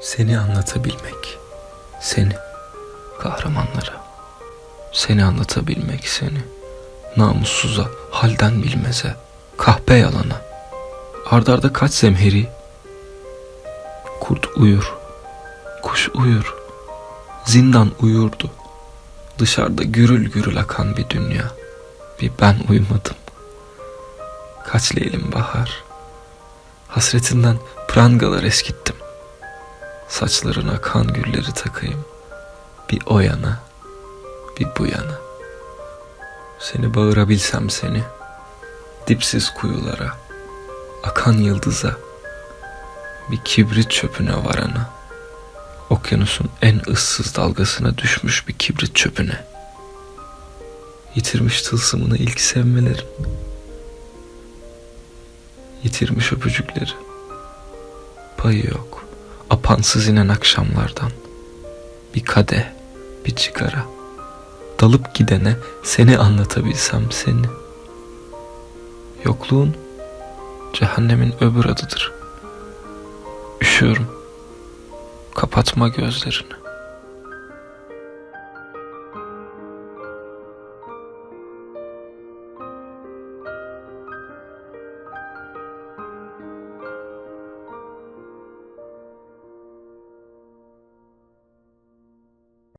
Seni anlatabilmek. Seni. Kahramanlara. Seni anlatabilmek seni. Namussuza, halden bilmeze. Kahpe yalana. Ardarda kaç zemheri. Kurt uyur. Kuş uyur. Zindan uyurdu. Dışarıda gürül gürül akan bir dünya. Bir ben uyumadım. Kaç leylim bahar. Hasretinden prangalar eskittim. Saçlarına kan gülleri takayım. Bir o yana, bir bu yana. Seni bağırabilsem seni. Dipsiz kuyulara, akan yıldıza, bir kibrit çöpüne varana. Okyanusun en ıssız dalgasına düşmüş bir kibrit çöpüne. Yitirmiş tılsımını ilk sevmelerim. Yitirmiş öpücükleri. Payı yok. Apansız inen akşamlardan. Bir kadeh, bir çıkara. Dalıp gidene seni anlatabilsem seni. Yokluğun cehennemin öbür adıdır. Üşüyorum. Kapatma gözlerini.